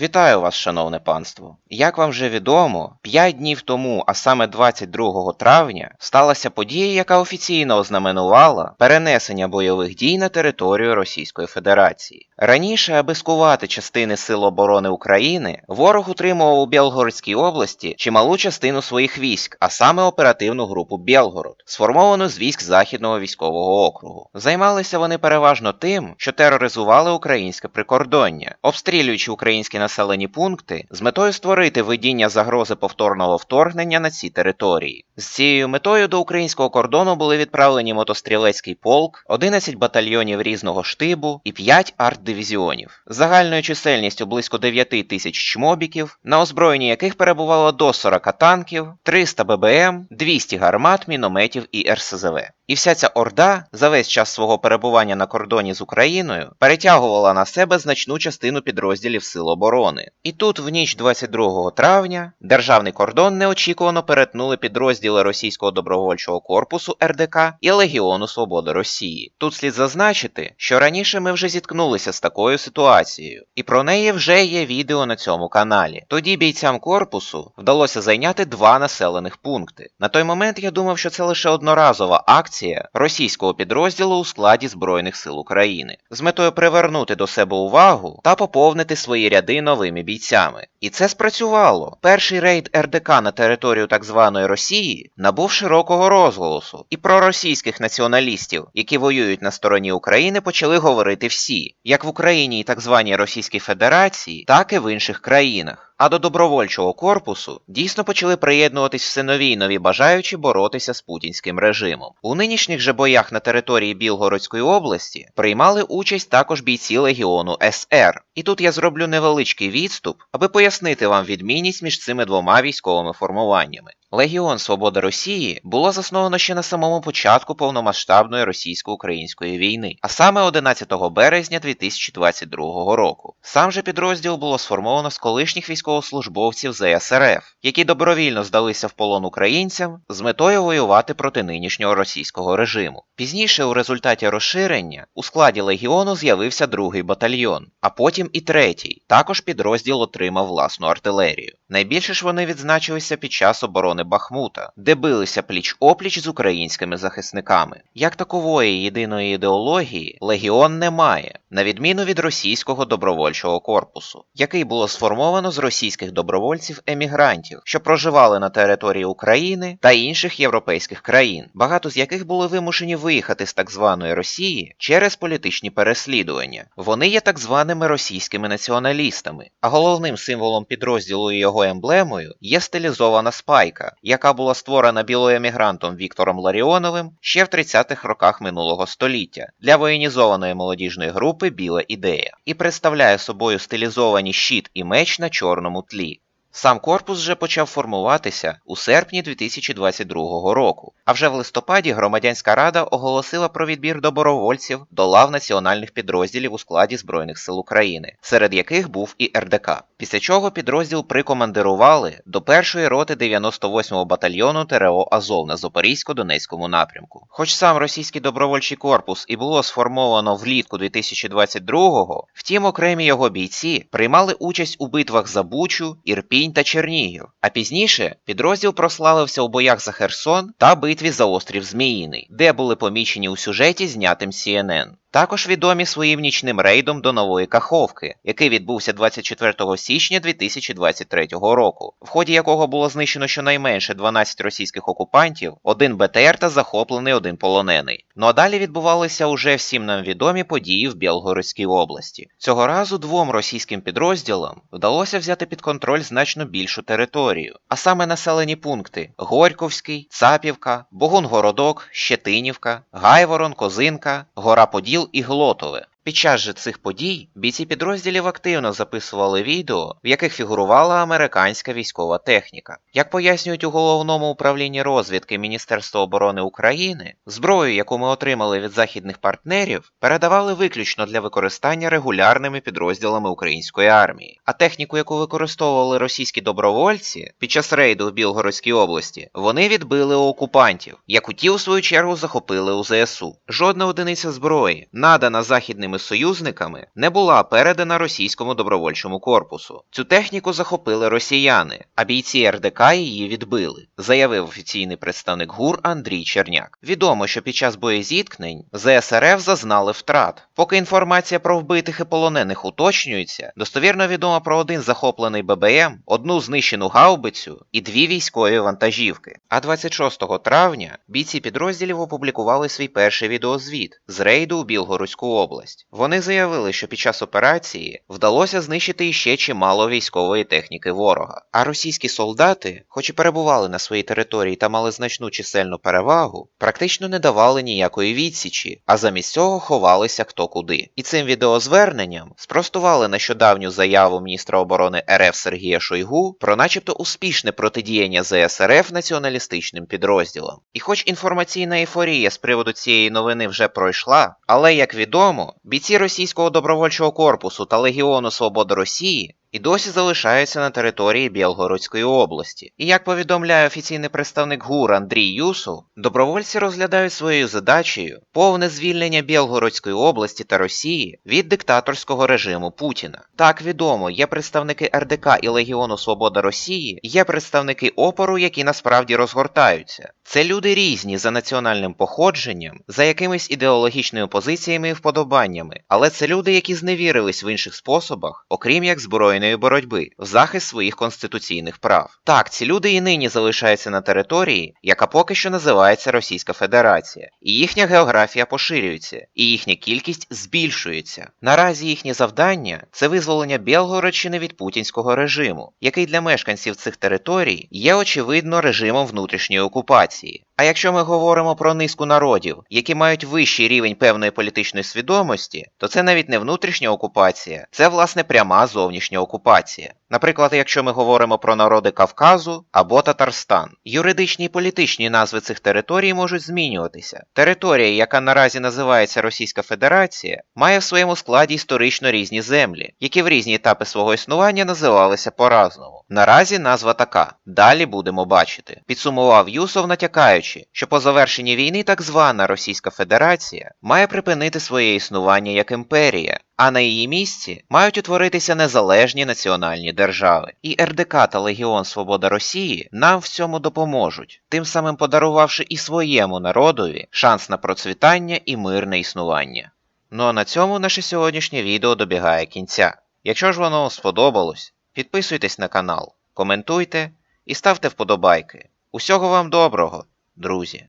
Вітаю вас, шановне панство. Як вам вже відомо, 5 днів тому, а саме 22 травня, сталася подія, яка офіційно ознаменувала перенесення бойових дій на територію Російської Федерації. Раніше, аби скувати частини Сил оборони України, ворог утримував у Білгородській області чималу частину своїх військ, а саме оперативну групу Білгород, сформовану з військ Західного військового округу. Займалися вони переважно тим, що тероризували українське прикордоння, обстрілюючи українські населені пункти з метою створити видіння загрози повторного вторгнення на ці території. З цією метою до українського кордону були відправлені мотострілецький полк, 11 батальйонів різного штибу і 5 артдивізіонів, загальною чисельністю близько 9 тисяч чмобіків, на озброєнні яких перебувало до 40 танків, 300 ББМ, 200 гармат, мінометів і РСЗВ. І вся ця орда за весь час свого перебування на кордоні з Україною перетягувала на себе значну частину підрозділів Сил оборони. І тут, в ніч 22 травня, державний кордон неочікувано перетнули підрозділи Російського добровольчого корпусу РДК і Легіону Свободи Росії. Тут слід зазначити, що раніше ми вже зіткнулися з такою ситуацією, і про неї вже є відео на цьому каналі. Тоді бійцям корпусу вдалося зайняти два населених пункти. На той момент я думав, що це лише одноразова акція російського підрозділу у складі Збройних сил України з метою привернути до себе увагу та поповнити свої ряди новими бійцями. І це спрацювало. Перший рейд РДК на територію так званої Росії набув широкого розголосу, і про російських націоналістів, які воюють на стороні України, почали говорити всі, як в Україні і так званій Російській Федерації, так і в інших країнах. А до добровольчого корпусу дійсно почали приєднуватись все нові й нові бажаючі боротися з путінським режимом. У нинішніх же боях на території Білгородської області приймали участь також бійці легіону СР. І тут я зроблю невеличкий відступ, аби пояснити вам відмінність між цими двома військовими формуваннями. Легіон Свободи Росії було засновано ще на самому початку повномасштабної російсько-української війни, а саме 11 березня 2022 року. Сам же підрозділ було сформовано з колишніх військовослужбовців ЗСРФ, які добровільно здалися в полон українцям з метою воювати проти нинішнього російського режиму. Пізніше, у результаті розширення, у складі легіону з'явився другий батальйон, а потім і третій. Також підрозділ отримав власну артилерію. Найбільше ж вони відзначилися під час оборони Бахмута, де билися пліч-опліч з українськими захисниками. Як такової єдиної ідеології легіон не має, на відміну від російського добровольчого корпусу, який було сформовано з російських добровольців-емігрантів, що проживали на території України та інших європейських країн, багато з яких були вимушені виїхати з так званої Росії через політичні переслідування. Вони є так званими російськими націоналістами, а головним символом підрозділу і його емблемою є стилізована спайка, яка була створена білоемігрантом Віктором Ларіоновим ще в 30-х роках минулого століття для воєнізованої молодіжної групи Біла ідея і представляє собою стилізовані щит і меч на чорному mot Lee. Сам корпус вже почав формуватися у серпні 2022 року, а вже в листопаді громадянська рада оголосила про відбір добровольців до лав національних підрозділів у складі Збройних сил України, серед яких був і РДК. Після чого підрозділ прикомандирували до першої роти 98-го батальйону ТРО Азов на Запорізько-Донецькому напрямку. Хоч сам російський добровольчий корпус і було сформовано влітку 2022-го, втім окремі його бійці приймали участь у битвах за Бучу, Ірпінь та Чернігів. А пізніше підрозділ прославився у боях за Херсон та битві за острів Зміїний, де були помічені у сюжеті, знятим CNN. Також відомі своїм нічним рейдом до Нової Каховки, який відбувся 24 січня 2023 року, в ході якого було знищено щонайменше 12 російських окупантів, один БТР та захоплений один полонений. Ну а далі відбувалися уже всім нам відомі події в Білгородській області. Цього разу двом російським підрозділам вдалося взяти під контроль значно більшу територію, а саме населені пункти Горьковський, Цапівка, Богунгородок, Щетинівка, Гайворон, Козинка, Гора Поділ і Глотове. Під час же цих подій бійці підрозділів активно записували відео, в яких фігурувала американська військова техніка. Як пояснюють у головному управлінні розвідки Міністерства оборони України, зброю, яку ми отримали від західних партнерів, передавали виключно для використання регулярними підрозділами української армії. А техніку, яку використовували російські добровольці під час рейду в Білгородській області, вони відбили у окупантів, яку ті у свою чергу захопили у ЗСУ. Жодна одиниця зброї, надана західним своїми союзниками не була передана російському добровольчому корпусу. Цю техніку захопили росіяни, а бійці РДК її відбили, заявив офіційний представник ГУР Андрій Черняк. Відомо, що під час боєзіткнень ЗСРФ зазнали втрат. Поки інформація про вбитих і полонених уточнюється, достовірно відомо про один захоплений ББМ, одну знищену гаубицю і дві військові вантажівки. А 26 травня бійці підрозділів опублікували свій перший відеозвіт з рейду у Білгородську область. Вони заявили, що під час операції вдалося знищити іще чимало військової техніки ворога. А російські солдати, хоч і перебували на своїй території та мали значну чисельну перевагу, практично не давали ніякої відсічі, а замість цього ховалися хто куди. І цим відеозверненням спростували нещодавню заяву міністра оборони РФ Сергія Шойгу про начебто успішне протидіяння ЗСРФ націоналістичним підрозділам. І хоч інформаційна ейфорія з приводу цієї новини вже пройшла, але як відомо, бійці російського добровольчого корпусу та Легіону Свободи Росії і досі залишаються на території Білгородської області. І як повідомляє офіційний представник ГУР Андрій Юсов, добровольці розглядають своєю задачею повне звільнення Білгородської області та Росії від диктаторського режиму Путіна. Так відомо, є представники РДК і Легіону Свобода Росії, є представники опору, які насправді розгортаються. Це люди різні за національним походженням, за якимись ідеологічними позиціями і вподобаннями, але це люди, які зневірились в інших способах, окрім як збройної боротьби, в захист своїх конституційних прав. Так, ці люди і нині залишаються на території, яка поки що називається Російська Федерація, і їхня географія поширюється, і їхня кількість збільшується. Наразі їхнє завдання це визволення Білгородщини від путінського режиму, який для мешканців цих територій є очевидно режимом внутрішньої окупації. А якщо ми говоримо про низку народів, які мають вищий рівень певної політичної свідомості, то це навіть не внутрішня окупація, це власне пряма зовнішня окупація. Наприклад, якщо ми говоримо про народи Кавказу або Татарстан, юридичні і політичні назви цих територій можуть змінюватися. Територія, яка наразі називається Російська Федерація, має в своєму складі історично різні землі, які в різні етапи свого існування називалися по-разному. Наразі назва така. Далі будемо бачити. Підсумував Юсов, натякаючи, що по завершенні війни так звана Російська Федерація має припинити своє існування як імперія, а на її місці мають утворитися незалежні національні держави. І РДК та Легіон Свобода Росії нам в цьому допоможуть, тим самим подарувавши і своєму народові шанс на процвітання і мирне існування. Ну а на цьому наше сьогоднішнє відео добігає кінця. Якщо ж воно сподобалось, підписуйтесь на канал, коментуйте і ставте вподобайки. Усього вам доброго, друзі!